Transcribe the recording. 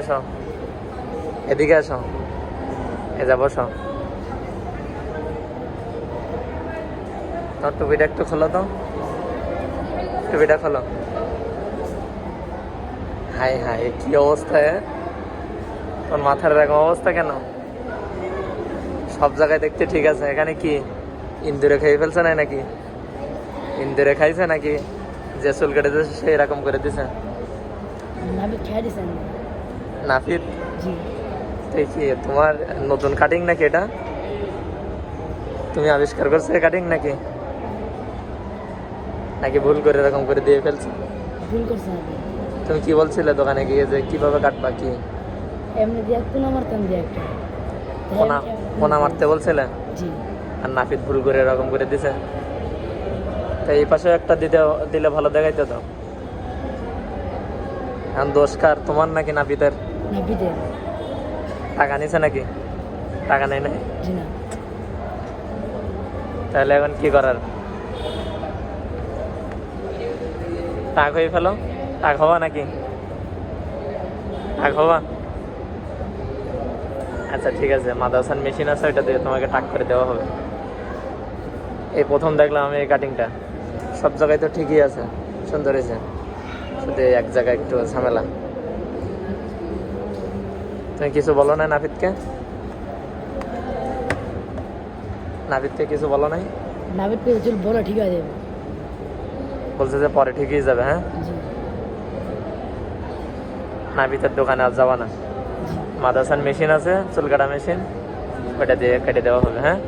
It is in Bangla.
আসো। এদিকে আসো। এ যা বসো। তোমার টুপিটা একটু খোলো তো। টুপিটা খোলো। হাই হাই, কি অবস্থা তোর মাথার এরকম অবস্থা কেন? সব জায়গায় দেখতে ঠিক আছে। এখানে কি, ইন্দুরে খেয়ে ফেলছে না নাকি? ইন্দুরে খাইছে নাকি? যে চুল কেটে দিয়েছে সে এরকম করে দিছে। নাফিদ তুই কি তোমার নতুন কাটিং নাকি এটা? তুমি আবিষ্কার করছ কাটিং নাকি? নাকি ভুল করে এরকম করে দিয়ে ফেলছো? ভুল আপনি তুমি কি বলছিলে দোকানে গিয়ে যে কীভাবে কাটবা কি? এমনি দিয়ে কোন মারতাম দিয়ে একটা। কোনা কোনা মারতে বলছিলে? জি। আর নাফিদ ভুল করে এরকম করে দিছে? তো এই পাশে একটা দিতে দিলে ভালো দেখাইতো তো? এখন দোষ কার তোমার নাকি নাফিদের নাবি দেন টাকা নিছে নাকি? টাকা নেই নাই না। তাহলে এখন কি করার? টাক হয়ে ফেলো। টাক হবা নাকি? টাক হবা? আচ্ছা ঠিক আছে। মাদাসান মেশিন আছে ওইটা দিয়ে তোমাকে টাক করে দেওয়া হবে। এই প্রথম দেখলাম আমি এই কাটিংটা সব জায়গায় তো ঠিকই আছে। সুন্দর হয়েছে। শুধু এক জায়গায় একটু ঝামেলা। তুমি কিছু বলো না নাফিদকে? নাফিদকে কিছু বলো নাই? নাবির চল বলো ঠিক আছে। বলছে যে পরে ঠিকই যাবে হ্যাঁ? জি। নাবিতের দোকানে আর যাবা না। মাদাসান মেশিন আছে চুল কাটা মেশিন ওটা দিয়ে কেটে দেওয়া হবে হ্যাঁ?